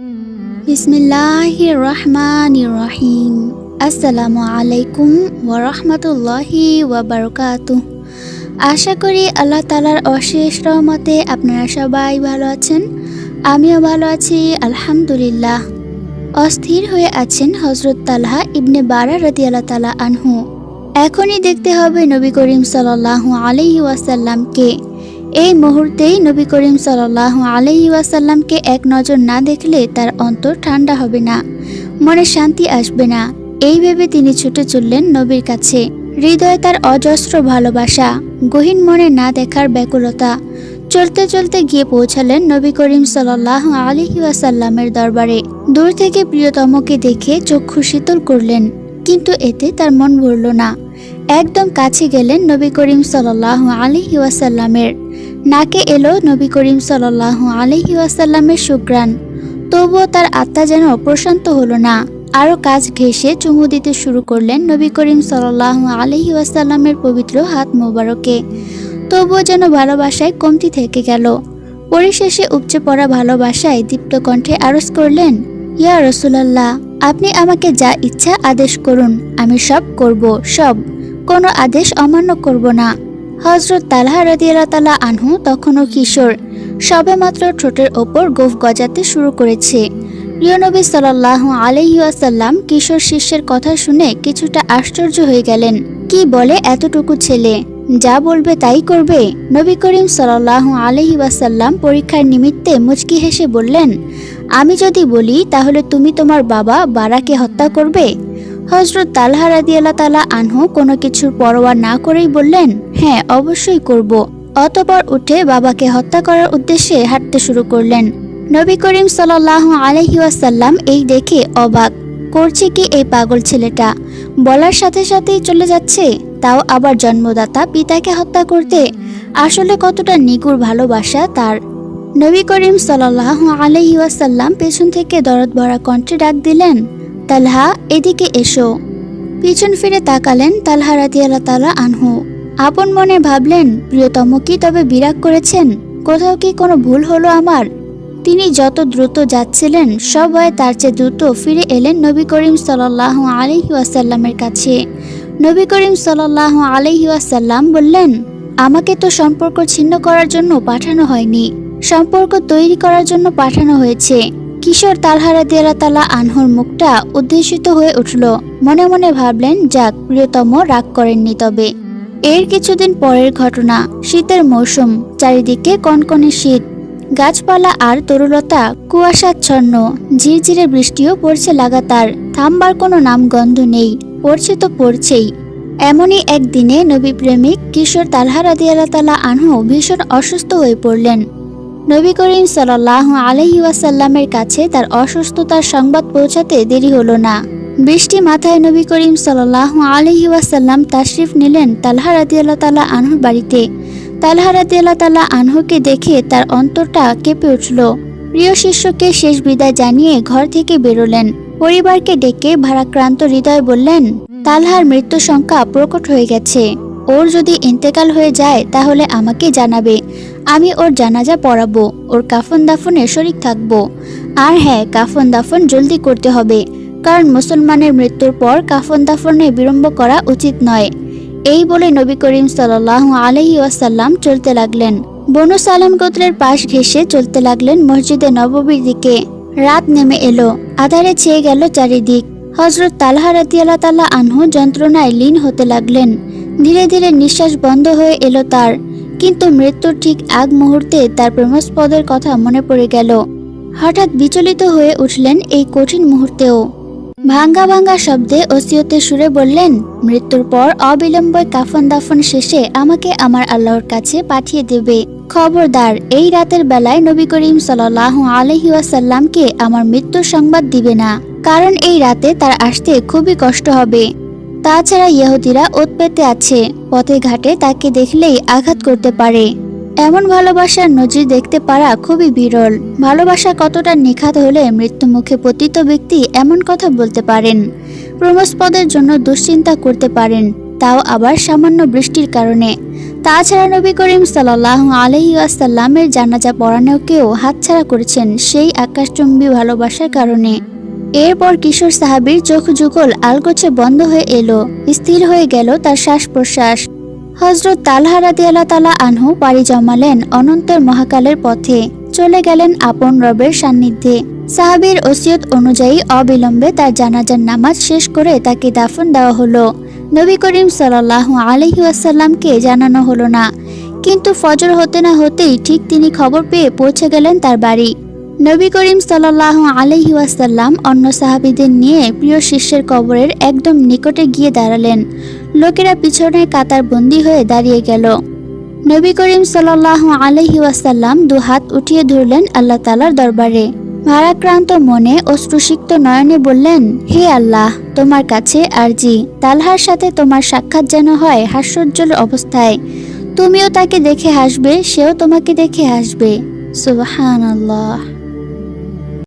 বিসমিল্লাহির রহমানির রহিম আসসালামু আলাইকুম আশা করি আল্লাহ তালার অশেষ রহমতে আপনারা সবাই ভালো আছেন। আমিও ভালো আছি, আলহামদুলিল্লাহ। অস্থির হয়ে আছেন হজরত তালহা ইবনে বারা রতি আল্লাহ তালা আনহু। এখনই দেখতে হবে নবী করিম সাল্লাহ আলাইহি ওয়াসাল্লামকে। এই মুহূর্তেই নবী করিম সাল্লাহ আলাইহি ওয়াসাল্লামকে এক নজর না দেখলে তার অন্তর ঠান্ডা হবে না, মনে শান্তি আসবে না। এই ভেবে তিনি ছুটে চললেন নবীর কাছে। হৃদয়ে তার অজস্র ভালোবাসা, গহীন মনে না দেখার ব্যাকুলতা, চলতে চলতে গিয়ে পৌঁছালেন নবী করিম সাল্লাহ আলহি ওয়াসাল্লামের দরবারে। দূর থেকে প্রিয়তমকে দেখে চক্ষু শীতল করলেন, কিন্তু এতে তার মন ভরল না। একদম কাছে গেলেন নবী করিম সাল্লাহ আলহি ওয়াসাল্লামের। নাকে এলো নবী করিম সাল্লাহ আলহি ওয়াসাল্লামের সুগ্রাণ তবুও তার আত্মা যেন প্রশান্ত হলো না। আরও কাজ ঘেঁষে চুমু দিতে শুরু করলেন নবী করিম সাল্লাহ আলহি ওয়াসাল্লামের পবিত্র হাত মোবারকে। তবুও যেন ভালোবাসায় কমতি থেকে গেল। পরিশেষে উপচে পড়া ভালোবাসায় দীপ্ত কণ্ঠে আরজ করলেন, ইয়া রসুলাল্লাহ, আপনি আমাকে যা ইচ্ছা আদেশ করুন, আমি সব করব, সব। কোনো আদেশ অমান্য করব না। হজরত তালহা রদিয়াল্লাহ তালা আনহু তখনও কিশোর। সবেমাত্র ঠোঁটের ওপর গোফ গজাতে শুরু করেছে। প্রিয়নবী সাল্লাহ আলহিউসাল্লাম কিশোর শিষ্যের কথা শুনে কিছুটা আশ্চর্য হয়ে গেলেন। কি বলে এতটুকু ছেলে? যা বলবে তাই করবে? নবী করিম সাল্লাহ আলহি পরীক্ষার নিমিত্তে মুচকি হেসে বললেন, আমি যদি বলি, তাহলে তুমি তোমার বাবা বারাকে হত্যা করবে? হজরত তালহা রাদিয়াল্লাহ তালা আনহু কোনো কিছুর পরোয়া না করেই বললেন হ্যাঁ অবশ্যই করব। অতপর উঠে বাবাকে হত্যা করার উদ্দেশ্যে হাঁটতে শুরু করলেন। নবী করিম সাল্লাহ আলহি ওয়াসাল্লাম এই দেখে অবাক। করছে কি এই পাগল ছেলেটা? বলার সাথে সাথেই চলে যাচ্ছে? তাও আবার জন্মদাতা পিতাকে হত্যা করতে? আসলে কতটা নিগুড় ভালোবাসা তার। নবী করিম সাল্লাহ আলহি ওয়াসাল্লাম পেছন থেকে দরদ ভরা কণ্ঠে ডাক দিলেন তালহা, এদিকে এসো। পিছন ফিরে তাকালেন তালহা রাদিয়াল্লাহ তালা আনহু। আপন মনে ভাবলেন, প্রিয়তম কি তবে বিরাগ করেছেন? কোথাও কি কোনো ভুল হলো আমার? তিনি যত দ্রুত যাচ্ছিলেন সবাই তার চেয়ে দ্রুত ফিরে এলেন নবী করিম সাল্লাহ আলহি ওয়াসাল্লামের কাছে। নবী করিম সাল্লাহ আলহি ওয়াসাল্লাম বললেন, আমাকে তো সম্পর্ক ছিন্ন করার জন্য পাঠানো হয়নি। সম্পর্ক তৈরি করার জন্য পাঠানো হয়েছে। কিশোর তালহারা দিয়ালা তালা আনহুর মুখটা উদ্দেশিত হয়ে উঠল। মনে মনে ভাবলেন, যাক, প্রিয়তম রাগ করেননি তবে। এর কিছুদিন পরের ঘটনা, শীতের মৌসুম, চারিদিকে কনকনে শীত। গাছপালা আর তরুলতা কুয়াশাচ্ছন্ন, ঝিরঝিরে বৃষ্টিও পড়ছে লাগাতার, থামবার কোনো নামগন্ধ নেই, পড়ছে তো পড়ছেই। এমনই একদিনে নবী প্রেমিক কিশোর তালহা রাদিয়াল্লাহ তালা আনহু ভীষণ অসুস্থ হয়ে পড়লেন। নবী করিম সাল্লাহ আলহি ওয়াসাল্লামের কাছে তার অসুস্থতার সংবাদ পৌঁছাতে দেরি হলো না। বৃষ্টি মাথায় নবী করিম সাল্লাহ আলহি ওয়াসাল্লাম তাশরিফ নিলেন তালহা রাদিয়াল্লাহ তালা আনহুর বাড়িতে। তালহা রাদিয়াল্লাহ তালা আনহুকে দেখে তার অন্তরটা কেঁপে উঠল। প্রিয় শিষ্যকে শেষ বিদায় জানিয়ে ঘর থেকে বেরোলেন। পরিবারকে ডেকে ভারাক্রান্ত হৃদয় বললেন, তালহার মৃত্যু সংখ্যা প্রকট হয়ে গেছে। ওর যদি ইন্তেকাল হয়ে যায় তাহলে আমাকে জানাবে। আমি ওর জানাজা পড়াবো, ওর কাফন দাফনে শরিক থাকব। আর হ্যাঁ কাফন দাফন জলদি করতে হবে, কারণ মুসলমানের মৃত্যুর পর কাফন দাফনে বিলম্ব করা উচিত নয়। এই বলে নবী করিম সাল্লাহ আলহি ওয়াসাল্লাম চলতে লাগলেন। বনু সালাম গোত্রের পাশ ঘেঁষে চলতে লাগলেন মসজিদে নববীর দিকে। রাত নেমে এলো, আধারে ছেয়ে গেল চারিদিক। হজরত তালহা তাল্লাহ আনহু যন্ত্রণায় লীন হতে লাগলেন। ধীরে ধীরে নিঃশ্বাস বন্ধ হয়ে এলো তার। কিন্তু মৃত্যুর ঠিক আগ মুহূর্তে তার প্রেমস্পদের কথা মনে পড়ে গেল। হঠাৎ বিচলিত হয়ে উঠলেন এই কঠিন মুহূর্তেও। ভাঙ্গা ভাঙ্গা শব্দে ওসিয়তে সুরে বললেন, মৃত্যুর পর অবিলম্বে কাফন দাফন শেষে আমাকে আমার আল্লাহর কাছে পাঠিয়ে দেবে। খবরদার, এই রাতের বেলায় নবী করিম সাল্লাহ আলহিউসাল্লামকে আমার মৃত্যুর সংবাদ দিবে না। কারণ এই রাতে তার আসতে খুবই কষ্ট হবে। তাছাড়া ইহুদিরা ওত পেতে আছে। পথে ঘাটে তাকে দেখলেই আঘাত করতে পারে। এমন ভালোবাসার নজির দেখতে পারা খুবই বিরল। ভালোবাসা কতটা নিখাত হলে মৃত্যুমুখে পতিত ব্যক্তি এমন কথা বলতে পারেন? প্রমোস্পদের জন্য দুশ্চিন্তা করতে পারেন, তাও আবার সামান্য বৃষ্টির কারণে। তাছাড়া নবী করিম সাল্লাহ আলহি আসাল্লামের জানাজা পড়ানোকেও হাতছাড়া করেছেন সেই আকাশচুম্বী ভালোবাসার কারণে। এরপর কিশোর সাহাবীর চোখ যুগল আলগোছে বন্ধ হয়ে এলো, স্থির হয়ে গেল তার শ্বাস প্রশ্বাস হজরত তালহা রাদিয়াল্লাহ তালা আনহু পাড়ি জমালেন অনন্তর মহাকালের পথে, চলে গেলেন আপন রবের সান্নিধ্যে। সাহাবীর ওসিয়ত অনুযায়ী অবিলম্বে তার জানাজার নামাজ শেষ করে তাকে দাফন দেওয়া হলো। নবী করিম সাল্লাহ আলহি আসাল্লামকে জানানো হলো না, কিন্তু ফজর হতে না হতেই ঠিক তিনি খবর পেয়ে পৌঁছে গেলেন তার বাড়ি। নবী করিম সাল্লাহ আলহি ওয়াসাল্লাম অন্য সাহাবীদের নিয়ে প্রিয় শিষ্যের কবরের একদম নিকটে গিয়ে দাঁড়ালেন। লোকেরা পিছনে কাতার বন্দি হয়ে দাঁড়িয়ে গেল। নবী করিম সাল্লাহ আলহি ওয়াসাল্লাম দু হাত উঠিয়ে ধরলেন আল্লাহ তালার দরবারে। ভারাক্রান্ত মনে অশ্রুসিক্ত নয়নে বললেন, হে আল্লাহ, তোমার কাছে আরজি। তালহার সাথে তোমার সাক্ষাৎ যেন হয় হাস্যোজ্জ্বল অবস্থায়। তুমিও তাকে দেখে হাসবে, সেও তোমাকে দেখে হাসবে। আল্লাহ